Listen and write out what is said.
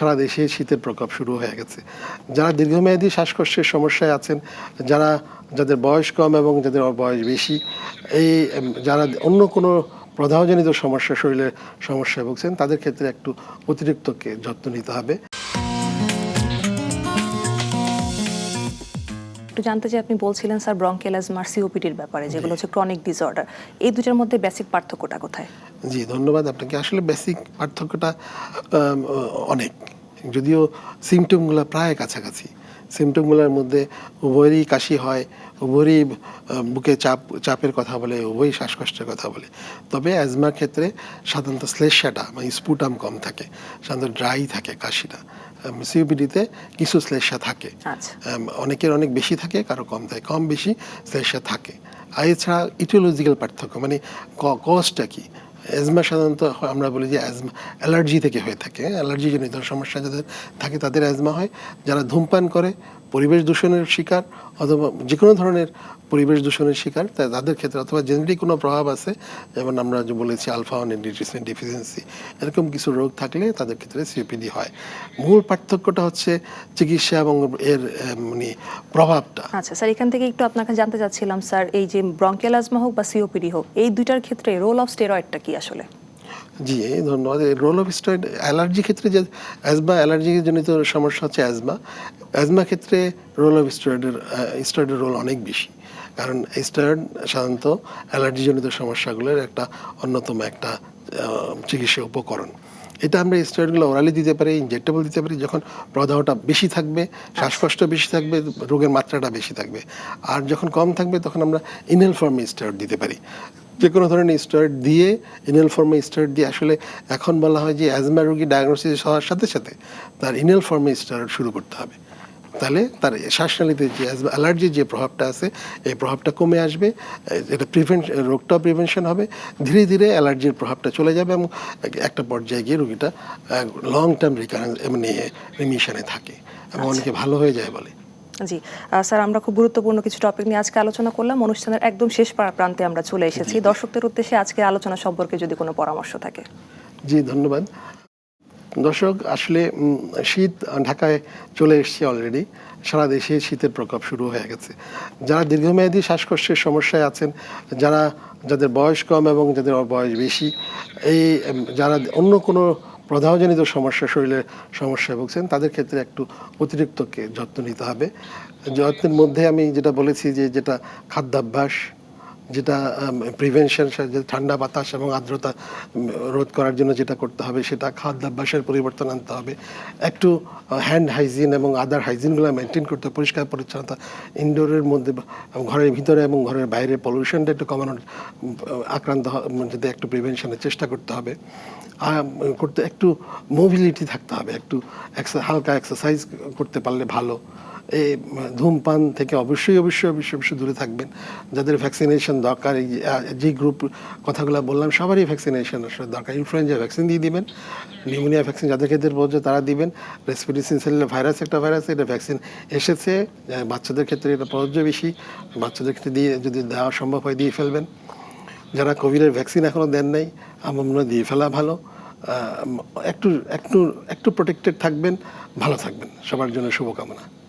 সারা দেশে শীতের প্রকোপ শুরু হয়ে গেছে। যারা দীর্ঘমেয়াদী শ্বাসকষ্টের সমস্যায় আছেন যারা যাদের বয়স কম এবং যাদের বয়স বেশি এই যারা অন্য কোনো প্রদাহজনিত সমস্যা শরীরের সমস্যায় ভুগছেন তাদের ক্ষেত্রে একটু অতিরিক্ত কে- যত্ন নিতে হবে। একটু জানতে চাই আপনি বলছিলেন স্যার ব্রঙ্কেল অ্যাজমার সিওপিডির ব্যাপারে যেগুলো হচ্ছে ক্রনিক ডিসঅর্ডার এই দুটার মধ্যে বেসিক পার্থক্যটা কোথায়? জি ধন্যবাদ আপনাকে। আসলে বেসিক পার্থক্যটা অনেক। যদিও সিমটমগুলো প্রায় কাছাকাছি। সিমটমগুলোর মধ্যে উভয়েরই কাশি হয় উভয়েরই বুকে চাপ চাপের কথা বলে উভয়ই শ্বাসকষ্টের কথা বলে। তবে অ্যাজমার ক্ষেত্রে সাধারণত শ্লেষাটা মানে স্পুটাম কম থাকে সাধারণত ড্রাই থাকে কাশিটা। সিওপিডিতে কিছু শ্লেষা থাকে। আচ্ছা। অনেকের অনেক বেশি থাকে কারও কম থাকে কম বেশি শ্লেষা থাকে। আর এছাড়া ইটিওলজিক্যাল পার্থক্য মানে কজটা কি? অ্যাজমা সাধারণত আমরা বলি যে অ্যাজমা অ্যালার্জি থেকে হয়ে থাকে। অ্যালার্জি জনিত সমস্যা যাদের থাকে তাদের অ্যাজমা হয়। যারা ধূমপান করে পরিবেশ দূষণের শিকার অথবা যে কোনো ধরনের পরিবেশ দূষণের শিকার তাদের ক্ষেত্রে অথবা জেনেটিক কোনো প্রভাব আছে, যেমন আমরা যে বলেছি আলফা ওয়ান নিউট্রিশন ডেফিসিয়েন্সি এরকম কিছু রোগ থাকলে তাদের ক্ষেত্রে সিপিডি হয়। মূল পার্থক্যটা হচ্ছে চিকিৎসা এবং এর মানে প্রভাবটা। আচ্ছা স্যার, এখান থেকে একটু আপনাকে জানতে চাচ্ছিলাম, স্যার, এই যে ব্রঙ্কেলাজমা হোক বা সিওপিডি হোক, এই দুইটার ক্ষেত্রে রোল অফ স্টেরয়েডটা কি আসলে? জি ধন্যবাদ। রোল অফ স্টেরয়েড অ্যালার্জি ক্ষেত্রে যে অ্যাজমা অ্যালার্জি জনিত সমস্যা হচ্ছে অ্যাজমা অ্যাজমা ক্ষেত্রে রোল অফ স্টেরয়েডের স্টেরয়েডের রোল অনেক বেশি। কারণ স্টেরয়েড সাধারণত অ্যালার্জি জনিত সমস্যাগুলোর একটা অন্যতম একটা চিকিৎসা উপকরণ। এটা আমরা স্টেরয়েডগুলো ওরালি দিতে পারি ইনজেক্টেবল দিতে পারি, যখন প্রদাহটা বেশি থাকবে, শ্বাসকষ্ট বেশি থাকবে, রোগের মাত্রাটা বেশি থাকবে। আর যখন কম থাকবে, তখন আমরা ইনহেল ফর্মে স্টেরয়েড দিতে পারি। যে কোনো ধরনের স্টেরয়েড দিয়ে ইনহেল ফর্মে স্টেরয়েড দিয়ে আসলে এখন বলা হয় যে অ্যাজমা রোগী ডায়াগনোসিস হওয়ার সাথে সাথে তার ইনহেল ফর্মে স্টেরয়েড শুরু করতে হবে। তাহলে তার শ্বাসনালীতে যে অ্যাজমা অ্যালার্জির যে প্রভাবটা আছে এই প্রভাবটা কমে আসবে এটা প্রিভেন্ট রোগটাও প্রিভেনশন হবে ধীরে ধীরে অ্যালার্জির প্রভাবটা চলে যাবে এবং একটা পর্যায়ে গিয়ে রোগীটা লং টার্ম রিকারেন্স মানে রিমিশনে থাকে এবং অনেকে ভালো হয়ে যায় বলে। জি। স্যার আমরা খুব গুরুত্বপূর্ণ কিছু টপিক নিয়ে আজকে আলোচনা করলাম। অনুষ্ঠানের একদম শেষ প্রান্তে আমরা চলে এসেছি। দর্শকদের উদ্দেশ্যে আজকের আলোচনা সম্পর্কে যদি কোনো পরামর্শ থাকে। জি ধন্যবাদ। দর্শক আসলে শীত ঢাকায় চলে এসছে অলরেডি সারা দেশে শীতের প্রকোপ শুরু হয়ে গেছে। যারা দীর্ঘমেয়াদী শ্বাসকষ্টের সমস্যায় আছেন যারা যাদের বয়স কম এবং যাদের বয়স বেশি এই যারা অন্য কোনো প্রদাহজনিত সমস্যা, শরীরে সমস্যায় ভুগছেন, তাদের ক্ষেত্রে একটু অতিরিক্তকে যত্ন নিতে হবে। যত্নের মধ্যে আমি যেটা বলেছি যে, যেটা খাদ্যাভ্যাস যেটা প্রিভেনশন ঠান্ডা বাতাস এবং আর্দ্রতা রোধ করার জন্য যেটা করতে হবে, সেটা খাদ্যাভ্যাসের পরিবর্তন আনতে হবে। একটু হ্যান্ড হাইজিন এবং আদার হাইজিনগুলো মেনটেন করতে পরিষ্কার পরিচ্ছন্নতা ইনডোরের মধ্যে ঘরের ভিতরে এবং ঘরের বাইরে পলিউশনটা একটু কমানোর আক্রান্ত যদি একটু প্রিভেনশনের চেষ্টা করতে হবে। করতে, একটু মোবিলিটি থাকতে হবে, একটু হালকা এক্সারসাইজ করতে পারলে ভালো। এই ধূমপান থেকে অবশ্যই অবশ্যই অবশ্যই অবশ্যই দূরে থাকবেন। যাদের ভ্যাকসিনেশন দরকার, এই যে- গ্রুপ কথাগুলো বললাম, সবারই ভ্যাকসিনেশন আসলে দরকার। ইনফ্লুয়েঞ্জা ভ্যাকসিন দিয়ে দিবেন নিউমোনিয়া ভ্যাকসিন যাদের ক্ষেত্রে প্রযোজ্য তারা দিবেন। রেসপিরেটরি সিনসেলের ভাইরাস একটা ভাইরাস এটা ভ্যাকসিন এসেছে বাচ্চাদের ক্ষেত্রে এটা প্রযোজ্য বেশি বাচ্চাদের ক্ষেত্রে দিয়ে, যদি দেওয়া সম্ভব হয়, দিয়ে ফেলবেন। যারা কোভিডের ভ্যাকসিন এখনও দেন নাই, আমার মনে দিয়ে ফেলা ভালো। একটু একটু একটু প্রোটেক্টেড থাকবেন, ভালো থাকবেন। সবার জন্য শুভকামনা।